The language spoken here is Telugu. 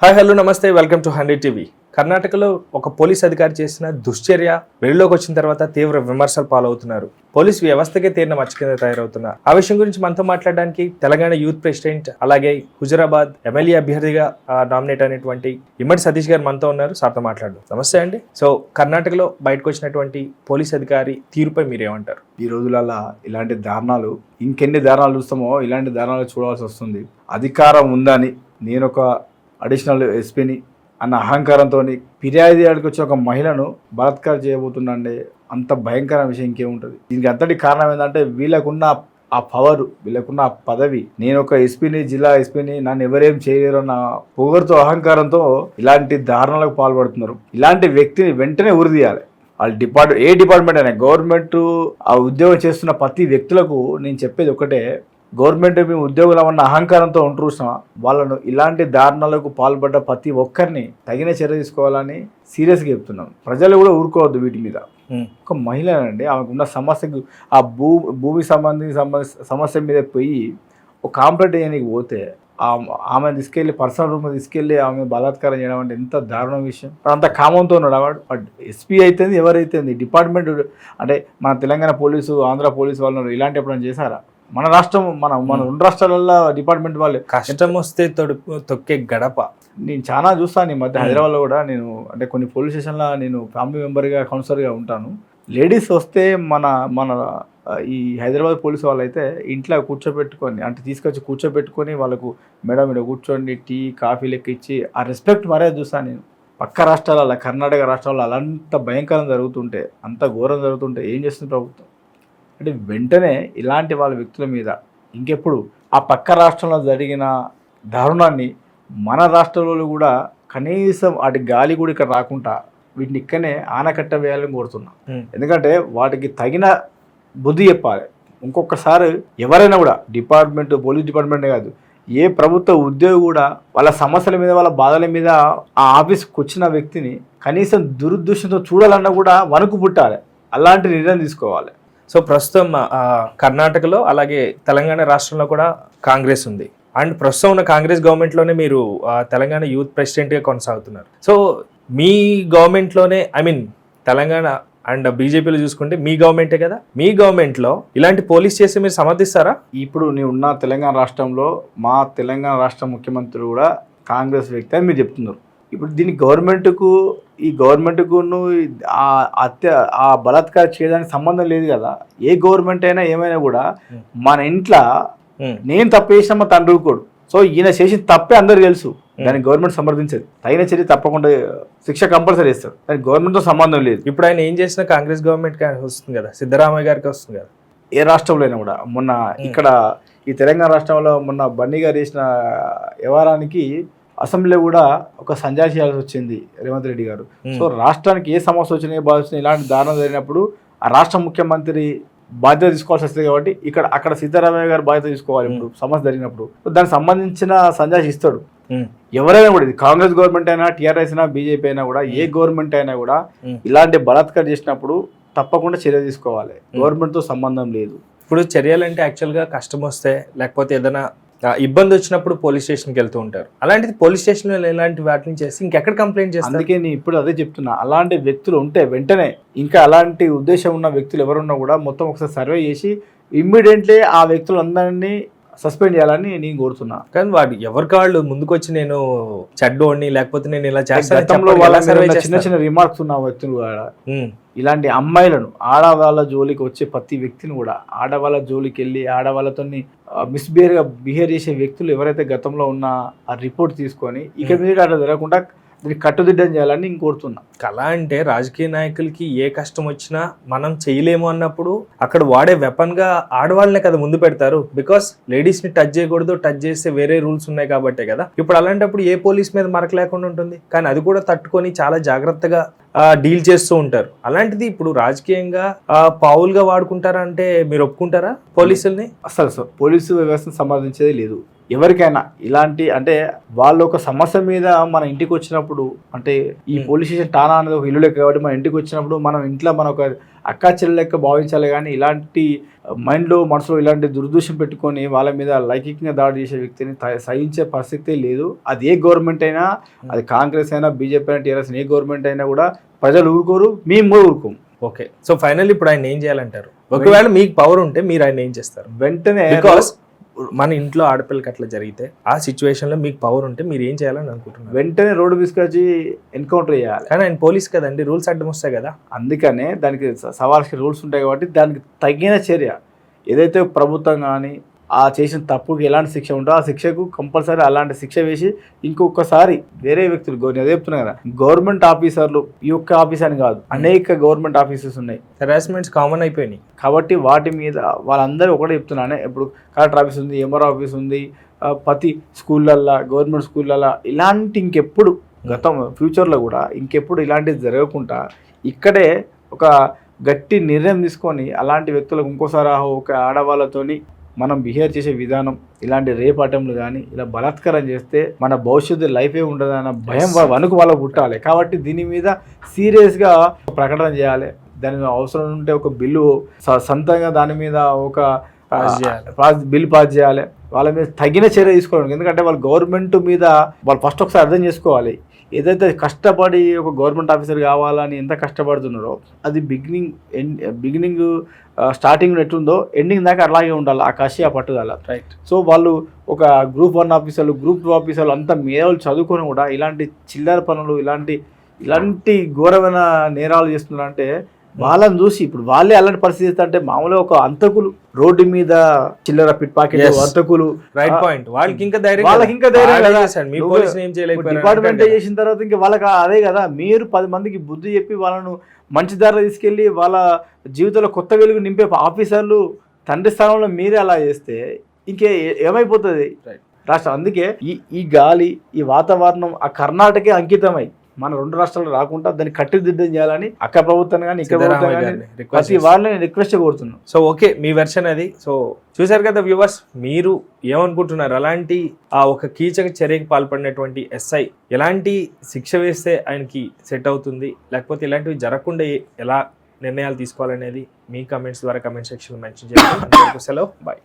హాయ్ హలో నమస్తే వెల్కమ్ టు హండ్రెడ్ టీవీ కర్ణాటకలో ఒక పోలీస్ అధికారి చేసిన దుశ్చర్య వెలుగులోకి వచ్చిన తర్వాత తీవ్ర విమర్శలు పాలవుతున్నారు. పోలీస్ వ్యవస్థకే తీరిన మచ్చ కింద తయారవుతున్నారు ఆ విషయం గురించి మనతో మాట్లాడడానికి తెలంగాణ యూత్ ప్రెసిడెంట్ అలాగే హుజరాబాద్ ఎమ్మెల్యే అభ్యర్థిగా నామినేట్ అయినటువంటి ఇమ్మడి సతీష్ గారు మనతో ఉన్నారు. సార్తో మాట్లాడు నమస్తే అండి. సో కర్ణాటకలో బయటకు వచ్చినటువంటి పోలీస్ అధికారి తీరుపై మీరేమంటారు? ఈ రోజులలో ఇలాంటి దారుణాలు ఇంకెన్ని దారుణాలు చూస్తామో ఇలాంటి దారుణాలు చూడవలసి వస్తుంది. అధికారం ఉందని నేను ఒక అడిషనల్ ఎస్పీని అన్న అహంకారంతో ఫిర్యాదుకి వచ్చి ఒక మహిళను బలాత్కారం చేయబోతుండే అంత భయంకర విషయం ఇంకేముంటుంది? దీనికి అంతటి కారణం ఏంటంటే వీళ్ళకున్న ఆ పవర్ వీళ్ళకున్న ఆ పదవి నేను ఒక ఎస్పీని జిల్లా ఎస్పీని నన్ను ఎవరేం చేయలేరు అన్న పొగరుతో అహంకారంతో ఇలాంటి దారుణాలకు పాల్పడుతున్నారు. ఇలాంటి వ్యక్తిని వెంటనే ఉరిదీయాలి వాళ్ళ డిపార్ట్ ఏ డిపార్ట్మెంట్ అయినా గవర్నమెంట్ ఆ ఉద్యోగం చేస్తున్న ప్రతి వ్యక్తులకు నేను చెప్పేది ఒకటే గవర్నమెంట్ మీ ఉద్యోగులు ఉన్న అహంకారంతో చూసినావా, వాళ్ళను ఇలాంటి దారుణాలకు పాల్పడ్డ ప్రతి ఒక్కరిని తగిన చర్య తీసుకోవాలని సీరియస్గా చెప్తున్నాం. ప్రజలు కూడా ఊరుకోవద్దు వీటి మీద. ఒక మహిళ అండి ఆమెకున్న సమస్యకు ఆ భూ భూమి సంబంధించి సమస్య సమస్య మీద పోయి ఒక కాంప్లైంట్ చేయడానికి పోతే ఆమె తీసుకెళ్ళి పర్సనల్ రూమ్ తీసుకెళ్ళి ఆమె బలాత్కారం చేయడం అంటే ఎంత దారుణ విషయం. అంత కామంతో ఉన్నాడు వాడు? ఎస్పీ అయితేంది ఎవరైతేంది? డిపార్ట్మెంట్ అంటే మన తెలంగాణ పోలీసు ఆంధ్ర పోలీసు వాళ్ళు ఇలాంటి ఎప్పుడైనా చేశారా? మన రాష్ట్రం మన మన రెండు రాష్ట్రాలలో డిపార్ట్మెంట్ వాళ్ళు కష్టం వస్తే తొడుపు తొక్కే గడప. నేను చాలా చూస్తాను ఈ మధ్య హైదరాబాద్లో కూడా నేను అంటే కొన్ని పోలీస్ స్టేషన్లో నేను ఫ్యామిలీ మెంబర్గా కౌన్సిలర్గా ఉంటాను. లేడీస్ వస్తే మన మన ఈ హైదరాబాద్ పోలీస్ వాళ్ళు అయితే ఇంట్లో కూర్చోబెట్టుకొని అంటే తీసుకొచ్చి కూర్చోబెట్టుకొని వాళ్ళకు మేడం ఇక్కడ కూర్చోండి టీ కాఫీ లెక్క ఇచ్చి ఆ రెస్పెక్ట్ మర్యాద చూస్తాను నేను. పక్క రాష్ట్రాల కర్ణాటక రాష్ట్రాల్లో అలాంత భయంకరం జరుగుతుంటే అంత ఘోరం జరుగుతుంటే ఏం చేస్తుంది ప్రభుత్వం? అంటే వెంటనే ఇలాంటి వాళ్ళ వ్యక్తుల మీద ఇంకెప్పుడు ఆ పక్క రాష్ట్రంలో జరిగిన దారుణాన్ని మన రాష్ట్రంలో కూడా కనీసం వాటి గాలి కూడా ఇక్కడ రాకుండా వీటిని ఇక్కడనే ఆనకట్ట వేయాలని కోరుతున్నా. ఎందుకంటే వాటికి తగిన బుద్ధి చెప్పాలి. ఇంకొకసారి ఎవరైనా కూడా డిపార్ట్మెంట్ పోలీస్ డిపార్ట్మెంటే కాదు ఏ ప్రభుత్వ ఉద్యోగి కూడా వాళ్ళ సమస్యల మీద వాళ్ళ బాధల మీద ఆ ఆఫీస్కి వచ్చిన వ్యక్తిని కనీసం దురుద్దేశంతో చూడాలన్నా కూడా వణుకు పుట్టాలి. అలాంటి నిర్ణయం తీసుకోవాలి. సో ప్రస్తుతం కర్ణాటకలో అలాగే తెలంగాణ రాష్ట్రంలో కూడా కాంగ్రెస్ ఉంది. అండ్ ప్రస్తుతం ఉన్న కాంగ్రెస్ గవర్నమెంట్లోనే మీరు తెలంగాణ యూత్ ప్రెసిడెంట్గా కొనసాగుతున్నారు. సో మీ గవర్నమెంట్లోనే ఐ మీన్ తెలంగాణ అండ్ బీజేపీలో చూసుకుంటే మీ గవర్నమెంటే కదా? మీ గవర్నమెంట్లో ఇలాంటి పోలీస్ చేస్తే మీరు సమర్థిస్తారా? ఇప్పుడు నేను ఉన్న తెలంగాణ రాష్ట్రంలో మా తెలంగాణ రాష్ట్ర ముఖ్యమంత్రి కూడా కాంగ్రెస్ వ్యక్తి అని మీరు చెప్తున్నారు. ఇప్పుడు దీని గవర్నమెంట్కు ఈ గవర్నమెంట్కును ఆ హత్య ఆ బలాత్కారం చేయడానికి సంబంధం లేదు కదా. ఏ గవర్నమెంట్ అయినా ఏమైనా కూడా మన ఇంట్లో. నేను తప్పు చేసిన మా తండ్రి కూడా సో ఈయన చేసిన తప్పే అందరికి తెలుసు. దానికి గవర్నమెంట్ సమర్థించదు. తగిన చర్య తప్పకుండా శిక్ష కంపల్సరీ ఇస్తారు దానికి గవర్నమెంట్తో సంబంధం లేదు. ఇప్పుడు ఆయన ఏం చేసినా కాంగ్రెస్ గవర్నమెంట్ వస్తుంది కదా. సిద్ధరామయ్య గారికి వస్తుంది కదా. ఏ రాష్ట్రంలో అయినా కూడా. మొన్న ఇక్కడ ఈ తెలంగాణ రాష్ట్రంలో మొన్న బన్నీ గారు చేసిన వ్యవహారానికి అసెంబ్లీలో కూడా ఒక సంజాయి చేయాల్సి వచ్చింది రేవంత్ రెడ్డి గారు. సో రాష్ట్రానికి ఏ సమస్య వచ్చినాయి బాధ వచ్చినాయి ఇలాంటి దారుణం జరిగినప్పుడు ఆ రాష్ట్ర ముఖ్యమంత్రి బాధ్యత తీసుకోవాల్సి వస్తుంది కాబట్టి ఇక్కడ అక్కడ సిద్ధరామయ్య గారు బాధ్యత తీసుకోవాలి ఇప్పుడు సమస్య జరిగినప్పుడు. దానికి సంబంధించిన సంజాష్ ఇస్తాడు. ఎవరైనా కూడా ఇది కాంగ్రెస్ గవర్నమెంట్ అయినా టీఆర్ఎస్ అయినా బీజేపీ అయినా కూడా ఏ గవర్నమెంట్ అయినా కూడా. ఇలాంటి బలాత్కారం చేసినప్పుడు తప్పకుండా చర్య తీసుకోవాలి. గవర్నమెంట్తో సంబంధం లేదు. ఇప్పుడు చర్యలు అంటే యాక్చువల్గా కష్టం వస్తే లేకపోతే ఏదైనా ఇబ్బంది వచ్చినప్పుడు పోలీస్ స్టేషన్కి వెళ్తూ ఉంటారు. అలాంటిది పోలీస్ స్టేషన్లో ఇలాంటి వాటిని చేసి ఇంకెక్కడ కంప్లైంట్ చేస్తారు? అందుకే నేను ఇప్పుడు అదే చెప్తున్నా అలాంటి వ్యక్తులు ఉంటే వెంటనే ఇంకా అలాంటి ఉద్దేశం ఉన్న వ్యక్తులు ఎవరున్నా కూడా మొత్తం ఒకసారి సర్వే చేసి ఇమ్మీడియట్లీ ఆ వ్యక్తులందరినీ సస్పెండ్ చేయాలని నేను కోరుతున్నా. కానీ వాడు ఎవరికి వాళ్ళు ముందుకు వచ్చి నేను చెడ్డోడిని లేకపోతే నేను ఇలా చేస్తాను చిన్న చిన్న రిమార్క్స్ ఉన్న వ్యక్తులు కూడా ఇలాంటి అమ్మాయిలను ఆడవాళ్ళ జోలికి వచ్చే ప్రతి వ్యక్తిని కూడా ఆడవాళ్ళ జోలికి వెళ్ళి ఆడవాళ్ళతో మిస్బిహేవ్గా బిహేవ్ చేసే వ్యక్తులు ఎవరైతే గతంలో ఉన్న ఆ రిపోర్ట్ తీసుకొని ఇక మీద అట్లా జరగకుండా దీన్ని కట్టుదిట్టం చేయాలని నేను కోరుతున్నా. కళ అంటే రాజకీయ నాయకులకి ఏ కష్టం వచ్చినా మనం చేయలేము అన్నప్పుడు అక్కడ వాడే వెపన్గా ఆడవాళ్ళనే కదా ముందు పెడతారు. బికాస్ లేడీస్ని టచ్ చేయకూడదు టచ్ చేస్తే వేరే రూల్స్ ఉన్నాయి కాబట్టే కదా. ఇప్పుడు అలాంటప్పుడు ఏ పోలీస్ మీద మరక లేకుండా ఉంటుంది. కానీ అది కూడా తట్టుకొని చాలా జాగ్రత్తగా డీల్ చేస్తూ ఉంటారు. అలాంటిది ఇప్పుడు రాజకీయంగా పావులుగా వాడుకుంటారా అంటే మీరు ఒప్పుకుంటారా పోలీసుల్ని? అసలు సార్ పోలీసు వ్యవస్థను సమర్థించేది లేదు. ఎవరికైనా ఇలాంటి అంటే వాళ్ళు ఒక సమస్య మీద మన ఇంటికి వచ్చినప్పుడు అంటే ఈ. పోలీస్ స్టేషన్ టానా అనేది ఒక ఇల్లు లెక్క కాబట్టి మన ఇంటికి వచ్చినప్పుడు మనం ఇంట్లో మన ఒక అక్కా చెల్లి లెక్క భావించాలి కానీ ఇలాంటి మైండ్లో మనసులో ఇలాంటి దుర్దూషం పెట్టుకొని వాళ్ళ మీద లైంగికంగా దాడి చేసే వ్యక్తిని సహించే పరిస్థితి లేదు. అది ఏ గవర్నమెంట్ అయినా అది కాంగ్రెస్ అయినా బీజేపీ అయినా టీఆర్ఎస్ ఏ గవర్నమెంట్ అయినా కూడా ప్రజలు ఊరుకోరు మేము కూడా ఊరుకోము. ఓకే. సో ఫైనల్ ఇప్పుడు ఆయన ఏం చేయాలంటారు? ఒకవేళ మీకు పవర్ ఉంటే మీరు ఆయన ఏం చేస్తారు? వెంటనే బికాస్ మన ఇంట్లో ఆడపిల్లకి అట్లా జరిగితే ఆ సిచ్యువేషన్లో మీకు పవర్ ఉంటే మీరు ఏం చేయాలని అనుకుంటున్నారు? వెంటనే రోడ్డు తీసుకొచ్చి ఎన్కౌంటర్ చేయాలి. కానీ ఆయన పోలీస్ కదండి రూల్స్ అడ్డం వస్తాయి కదా. అందుకనే దానికి స- సవాల్కి రూల్స్ ఉంటాయి కాబట్టి దానికి తగిన చర్య. ఏదైతే ప్రభుత్వం కానీ ఆ చేసిన తప్పుకి ఎలాంటి శిక్ష ఉందో ఆ శిక్షకు కంపల్సరీ అలాంటి శిక్ష వేసి ఇంకొకసారి వేరే వ్యక్తులు నేను అదే చెప్తున్నా కదా గవర్నమెంట్ ఆఫీసర్లు ఈ యొక్క ఆఫీస్ అని కాదు అనేక గవర్నమెంట్ ఆఫీసెస్ ఉన్నాయి. హెరాస్మెంట్స్ కామన్ అయిపోయినాయి. కాబట్టి వాటి మీద వాళ్ళందరూ ఒకటే చెప్తున్నానే ఇప్పుడు కలెక్టర్ ఆఫీస్ ఉంది ఎంఆర్ ఆఫీస్ ఉంది ప్రతి స్కూళ్ళల్లో గవర్నమెంట్ స్కూళ్ళల్లో ఇలాంటి ఇంకెప్పుడు గతం ఫ్యూచర్లో కూడా ఇంకెప్పుడు ఇలాంటివి జరగకుండా ఇక్కడే ఒక గట్టి నిర్ణయం తీసుకొని అలాంటి వ్యక్తులకు ఇంకోసారి ఒక ఆడవాళ్ళతోని మనం బిహేవ్ చేసే విధానం ఇలాంటి రేప్ అటెంప్ట్లు కానీ ఇలా బలాత్కారం చేస్తే మన భవిష్యత్తు లైఫే ఉండదన్న భయం వణుకు వాళ్ళకు పుట్టాలి. కాబట్టి దీని మీద సీరియస్గా ప్రకటన చేయాలి. దాని అవసరం ఉంటే ఒక బిల్లు సొంతంగా దాని మీద ఒక. పాస్ బిల్ పాస్ చేయాలి. వాళ్ళ మీద తగిన చర్య తీసుకోవడం ఎందుకంటే వాళ్ళు గవర్నమెంట్ మీద వాళ్ళు ఫస్ట్ ఒకసారి అర్థం చేసుకోవాలి. ఏదైతే కష్టపడి ఒక గవర్నమెంట్ ఆఫీసర్ కావాలని ఎంత కష్టపడుతున్నారో అది బిగినింగ్ బిగినింగ్ స్టార్టింగ్ ఎట్లుందో ఎండింగ్ దాకా అలాగే ఉండాలి ఆ కసి ఆ పట్టుదల. రైట్ సో వాళ్ళు ఒక గ్రూప్ వన్ ఆఫీసర్లు గ్రూప్ టూ ఆఫీసర్లు అంతా మేధావులు చదువుకొని కూడా ఇలాంటి చిల్లర పనులు ఇలాంటి ఇలాంటి ఘోరమైన నేరాలు చేస్తున్నారంటే వాళ్ళని చూసి ఇప్పుడు వాళ్ళే అలాంటి పరిస్థితి అంటే మామూలుగా ఒక అంతకులు రోడ్డు మీద చిల్లర పిట్ పాకెట్. అంతకులు రైట్ పాయింట్ వాళ్ళకి ఇంకా ధైర్యం వాళ్ళకి. ఇంకా ధైర్యం డిపార్ట్మెంట్. చేసిన తర్వాత ఇంకా వాళ్ళకి అదే కదా మీరు పది మందికి బుద్ధి చెప్పి వాళ్ళను మంచి దారిలో తీసుకెళ్ళి వాళ్ళ జీవితంలో కొత్త వెలుగు నింపే ఆఫీసర్లు తండ్రి స్థానంలో మీరే అలా చేస్తే ఇంకే ఏమైపోతుంది. రాష్ట్రం అందుకే ఈ ఈ గాలి ఈ వాతావరణం ఆ కర్ణాటకే అంకితమై మన రెండు రాష్ట్రాలు రాకుండా దాన్ని కట్టుదిద్దం చేయాలని అక్క ప్రభుత్వం కానీ ఇక్కడ ప్రతి. వాళ్ళని రిక్వెస్ట్ కోరుతున్నాను. సో ఓకే మీ వెర్షన్ అది. సో చూశారు కదా వ్యూవర్స్ మీరు ఏమనుకుంటున్నారు? అలాంటి ఆ ఒక కీచక చర్యకి పాల్పడినటువంటి ఎస్ఐ ఎలాంటి శిక్ష వేస్తే ఆయనకి సెట్ అవుతుంది? లేకపోతే ఇలాంటివి జరగకుండా ఎలా నిర్ణయాలు తీసుకోవాలనేది మీ కమెంట్స్ ద్వారా కమెంట్ సెక్షన్ మెన్షన్ చేయండి. అంతవరకు సెలవు. బాయ్